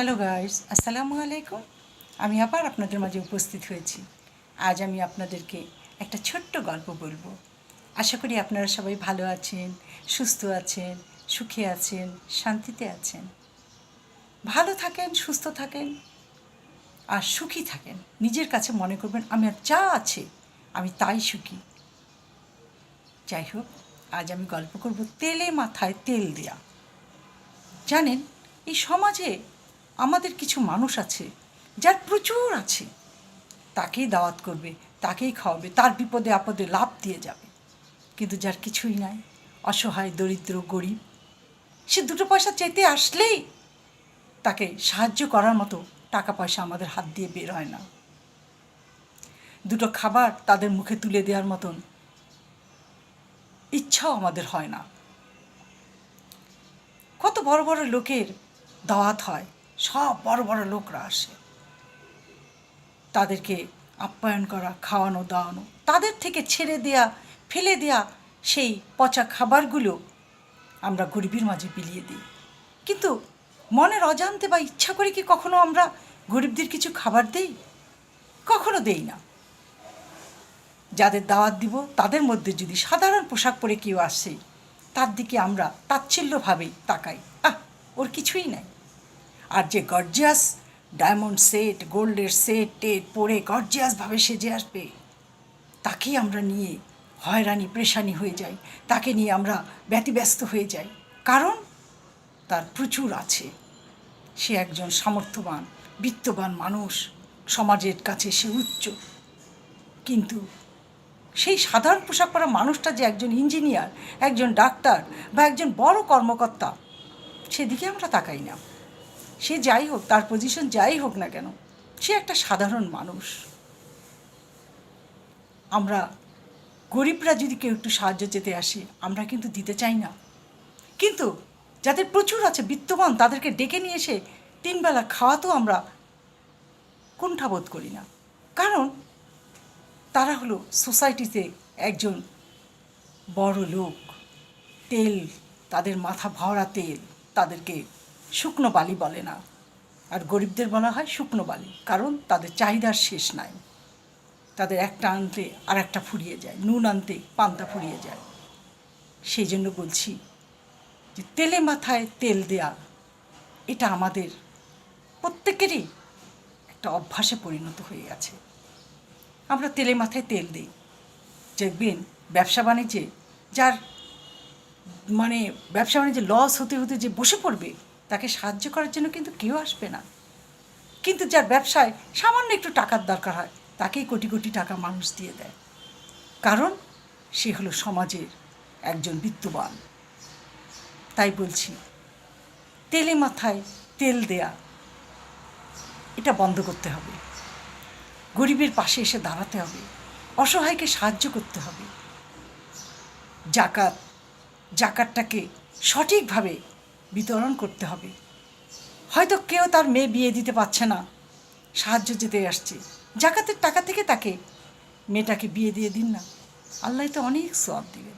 Hello guys আসসালামু আলাইকুম আমি আবার আপনাদের মাঝে উপস্থিত হয়েছি। আজ আমি আপনাদেরকে একটা ছোট্ট গল্প বলব। আশা করি আপনারা সবাই ভালো আছেন, সুস্থ আছেন, সুখে আছেন, শান্তিতে আছেন। ভালো থাকেন, সুস্থ থাকেন আর সুখী থাকেন। নিজের কাছে মনে করবেন আমার যা আছে, আমি তাই সুখী। যাই হোক, আজ আমি গল্প করব তেলে মাথায় তেল দেয়া। জানেন, এই সমাজে আমাদের কিছু মানুষ আছে যার প্রচুর আছে। তাকেই দাওয়াত করবে, তাকেই খাওয়াবে, তার বিপদে আপদে লাভ দিয়ে যাবে। কিন্তু যার কিছুই নাই, অসহায়, দরিদ্র, গরিব, সে দুটো পয়সা চেতে আসলেই তাকে সাহায্য করার মতো টাকা পয়সা আমাদের হাত দিয়ে বের হয় না। দুটো খাবার তাদের মুখে তুলে দেওয়ার মতন ইচ্ছাও আমাদের হয় না। কত বড় বড় লোকের দাওয়াত হয় সব বড় বড় লোকরা আসে। তাদেরকে আপ্যায়ন করা, খাওয়ানো, দাওয়ানো, তাদের থেকে ছেড়ে দেয়া, ফেলে দেয়া সেই পচা খাবারগুলো আমরা গরিবের মাঝে বিলিয়ে দিই। কিন্তু মনের অজান্তে বা ইচ্ছা করে কি কখনো আমরা গরিবদের কিছু খাবার দেই? কখনো দেই না। যাদের দাওয়াত দিব, তাদের মধ্যে যদি সাধারণ পোশাক পরে কেউ আসে, তার দিকে আমরা তাচ্ছিল্যভাবেই তাকাই। আহ, ওর কিছুই নাই। আর যে গর্জিয়াস ডায়মন্ড সেট গোল্ডের সেট টেট পরে গর্জিয়াসভাবে সেজে আসবে, তাকেই আমরা নিয়ে হয়রানি প্রেশানি হয়ে যাই, তাকে নিয়ে আমরা ব্যতিব্যস্ত হয়ে যাই। কারণ তার প্রচুর আছে। সে একজন সামর্থ্যবান, বিত্তবান মানুষ, সমাজের কাছে সে উচ্চ। কিন্তু সেই সাধারণ পোশাক পরা মানুষটা যে একজন ইঞ্জিনিয়ার একজন ডাক্তার বা একজন বড় কর্মকর্তা, সেদিকে আমরা তাকাই না। সে যাই হোক, তার পজিশন যাই হোক না কেন, সে একটা সাধারণ মানুষ। আমরা গরিবরা যদি কেউ একটু সাহায্য চেতে আসে, আমরা কিন্তু দিতে চাই না। কিন্তু যাদের প্রচুর আছে, বিত্তবান, তাদেরকে ডেকে নিয়ে এসে তিনবেলা খাওয়াতেও আমরা কুণ্ঠাবোধ করি না। কারণ তারা হলো সোসাইটিতে একজন বড় লোক তেল, তাদের মাথা ভরা তেল, তাদেরকে শুকনো বালি বলে না। আর গরিবদের বলা হয় শুকনো বালি, কারণ তাদের চাহিদার শেষ নাই। তাদের একটা আনতে আর একটা ফুরিয়ে যায়, নুন আনতে পান্তা ফুরিয়ে যায়। সেই জন্য বলছি যে তেলে মাথায় তেল দেয়া, এটা আমাদের প্রত্যেকেরই একটা অভ্যাসে পরিণত হয়ে গেছে। আমরা তেলে মাথায় তেল দিই। দেখবেন ব্যবসা বাণিজ্যে যার মানে ব্যবসা বাণিজ্যে লস হতে হতে যে বসে পড়বে তাকে সাহায্য করার জন্য কিন্তু কেউ আসবে না। কিন্তু যার ব্যবসায় সামান্য একটু টাকার দরকার হয়, তাকেই কোটি কোটি টাকা মানুষ দিয়ে দেয়। কারণ সে হলো সমাজের একজন বিত্তবান। তাই বলছি, তেলে মাথায় তেল দেয়া, এটা বন্ধ করতে হবে। গরিবের পাশে এসে দাঁড়াতে হবে, অসহায়কে সাহায্য করতে হবে। জাকাত, জাকাতটাকে সঠিকভাবে বিতরণ করতে হবে। হয়তো কেউ তার মেয়ে বিয়ে দিতে পারছে না। সাহায্য যেতে আসছে। জাকাতের টাকা থেকে তাকে মেয়েটাকে বিয়ে দিয়ে দিন না। আল্লাহ তো অনেক সব দিবে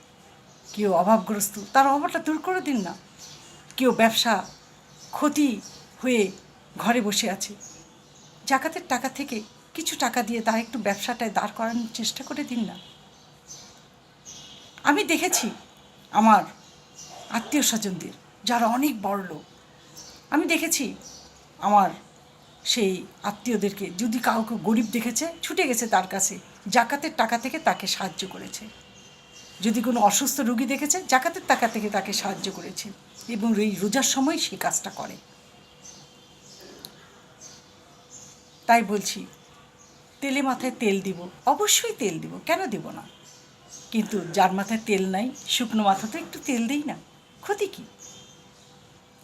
কেউ অভাবগ্রস্ত, তার অভাবটা দূর করে দিন না। কেউ ব্যবসা ক্ষতি হয়ে ঘরে বসে আছে। জাকাতের টাকা থেকে কিছু টাকা দিয়ে তার একটু ব্যবসাটায় দাঁড় করানোর চেষ্টা করে দিন না। আমি দেখেছি আমার আত্মীয় স্বজনদের যারা অনেক বড় লোক। আমি দেখেছি আমার সেই আত্মীয়দেরকে, যদি কাউকে গরিব দেখেছে, ছুটে গেছে তার কাছে, জাকাতের টাকা থেকে তাকে সাহায্য করেছে। যদি কোনো অসুস্থ রুগী দেখেছে, জাকাতের টাকা থেকে তাকে সাহায্য করেছে এবং এই রোজার সময় সেই কাজটা করে। তাই বলছি, তেলে মাথায় তেল দিব। অবশ্যই তেল দিব, কেন দিব না? কিন্তু যার মাথায় তেল নাই, শুকনো মাথাতে একটু তেল দিই না। ক্ষতি কি?